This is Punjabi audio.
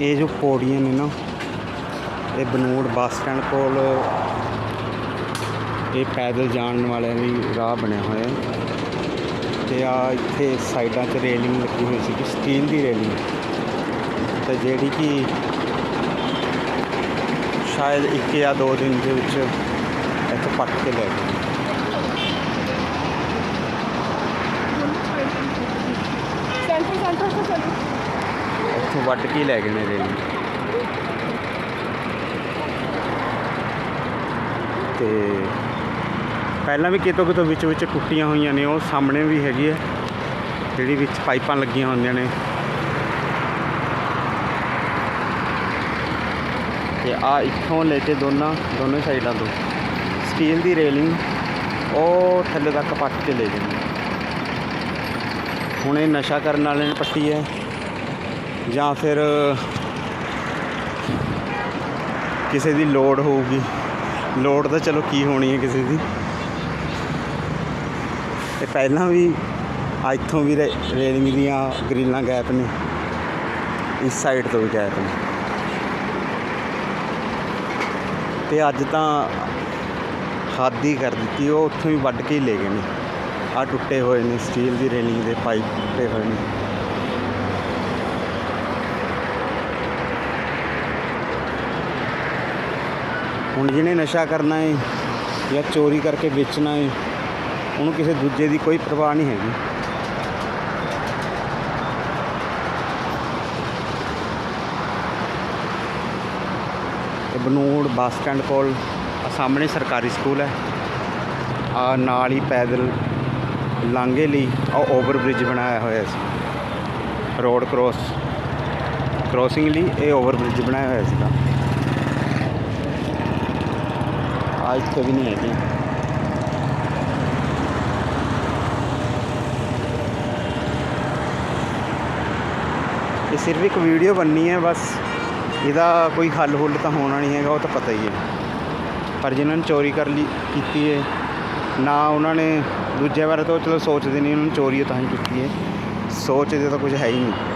ਇਹ ਜੋ ਪੌੜੀਆਂ ਨੇ ਨਾ, ਇਹ ਬਨੂੜ ਬੱਸ ਸਟੈਂਡ ਕੋਲ, ਇਹ ਪੈਦਲ ਜਾਣ ਵਾਲੇ ਲਈ ਰਾਹ ਬਣਿਆ ਹੋਇਆ ਹੈ। ਤੇ ਆ ਇੱਥੇ ਸਾਈਡਾਂ ਤੇ ਰੇਲਿੰਗ ਲੱਗੀ ਹੋਈ ਸੀ ਸਟੀਲ ਦੀ ਰੇਲਿੰਗ। ਤੇ ਜਿਹੜੀ ਕਿ ਸ਼ਾਇਦ ਇੱਕ ਜਾਂ ਦੋ ਦਿਨ ਦੇ ਵਿੱਚ ਇੱਥੇ ਪੱਟ ਕੇ ਲੈ ਗਏ ਸੈਂਟਰ ਸੈਂਟਰ ਤੋਂ ਚੱਲੀ ਇੱਥੋਂ ਵੱਢ ਕੇ ਲੈ ਗਏ ਨੇ। ਰੇਲਿੰਗ ਤੇ ਪਹਿਲਾਂ ਵੀ ਕਿਤੋਂ ਕਿਤੋਂ ਵਿੱਚ ਵਿੱਚ ਟੁੱਟੀਆਂ ਹੋਈਆਂ ਨੇ, ਉਹ ਸਾਹਮਣੇ ਵੀ ਹੈਗੀ ਹੈ ਜਿਹੜੀ ਵਿੱਚ ਪਾਈਪਾਂ ਲੱਗੀਆਂ ਹੁੰਦੀਆਂ ਨੇ। ਤੇ ਆ ਇੱਥੋਂ ਲੈ ਕੇ ਦੋਨਾਂ, ਦੋਨੋਂ ਸਾਈਡਾਂ ਤੋਂ ਸਟੀਲ ਦੀ ਰੇਲਿੰਗ ਉਹ ਥੱਲੇ ਤੱਕ ਪੱਟ ਕੇ ਲੈ ਜਾਂਦੀ ਹੁਣ ਇਹ ਨਸ਼ਾ ਕਰਨ ਵਾਲੇ ਨੇ ਪੱਟੀ ਹੈ। ਜਾਂ ਫਿਰ, ਕਿਸੇ ਦੀ ਲੋੜ ਹੋਊਗੀ। ਲੋੜ ਤਾਂ ਚਲੋ ਕੀ ਹੋਣੀ ਹੈ ਕਿਸੇ ਦੀ। ਤੇ ਪਹਿਲਾਂ ਵੀ ਇੱਥੋਂ ਵੀ ਰੇ- ਰੇਲਿੰਗ ਦੀਆਂ ਗ੍ਰਿਲਾਂ ਗੈਪ ਨੇ। ਇਸ ਸਾਈਡ ਤੋਂ ਵੀ ਗੈਪ ਨੇ। ਤੇ ਅੱਜ ਤਾਂ ਹੱਦ ਹੀ ਕਰ ਦਿੱਤੀ। ਉਹ ਉੱਥੋਂ ਹੀ ਵੱਢ ਕੇ ਹੀ ਲੈ ਗਏ ਨੇ। ਆ ਟੁੱਟੇ ਹੋਏ ਨੇ, ਸਟੀਲ ਦੀ ਰੇਲਿੰਗ ਦੇ ਪਾਈਪ ਟੁੱਟੇ ਹੋਏ ਨੇ। ਹੁਣ ਜਿਹਨੇ ਨਸ਼ਾ ਕਰਨਾ ਹੈ ਜਾਂ ਚੋਰੀ ਕਰਕੇ ਵੇਚਣਾ ਹੈ ਉਹਨੂੰ ਕਿਸੇ ਦੂਜੇ ਦੀ ਕੋਈ ਪਰਵਾਹ ਨਹੀਂ ਹੈਗੀ। ਇਹ ਬਨੂੜ ਬੱਸ ਸਟੈਂਡ ਕੋਲ ਸਾਹਮਣੇ ਸਰਕਾਰੀ ਸਕੂਲ ਹੈ। ਆ ਨਾਲ ਹੀ ਪੈਦਲ ਲਾਂਘੇ ਲਈ ਆ ਓਵਰ ਬ੍ਰਿਜ ਬਣਾਇਆ ਹੋਇਆ ਸੀ। ਰੋਡ ਕ੍ਰੋਸ, ਕ੍ਰੋਸਿੰਗ ਲਈ ਇਹ ਓਵਰ ਬ੍ਰਿਜ ਬਣਾਇਆ ਹੋਇਆ ਸੀਗਾ ਆ ਇੱਥੇ ਵੀ ਨਹੀਂ ਹੈਗੀ। ਇਹ ਸਿਰਫ ਇੱਕ ਵੀਡੀਓ ਬਣਨੀ ਹੈ, ਬਸ ਇਹਦਾ ਕੋਈ ਹੱਲ ਹੁੱਲ ਤਾਂ ਹੋਣਾ ਨਹੀਂ ਹੈਗਾ, ਉਹ ਤਾਂ ਪਤਾ ਹੀ ਹੈ। ਪਰ ਜਿਨ੍ਹਾਂ ਨੇ ਚੋਰੀ ਕਰ ਲਈ, ਕੀਤੀ ਹੈ, ਨਾ ਉਹਨਾਂ ਨੇ ਦੂਜੇ ਬਾਰੇ ਤਾਂ ਚਲੋ ਸੋਚਦੇ ਨਹੀਂ, ਉਹਨਾਂ ਨੇ ਚੋਰੀ ਤਾਂ ਹੀ ਕੀਤੀ ਹੈ। ਸੋਚਦੇ ਤਾਂ ਕੁਝ ਹੈ ਹੀ ਨਹੀਂ।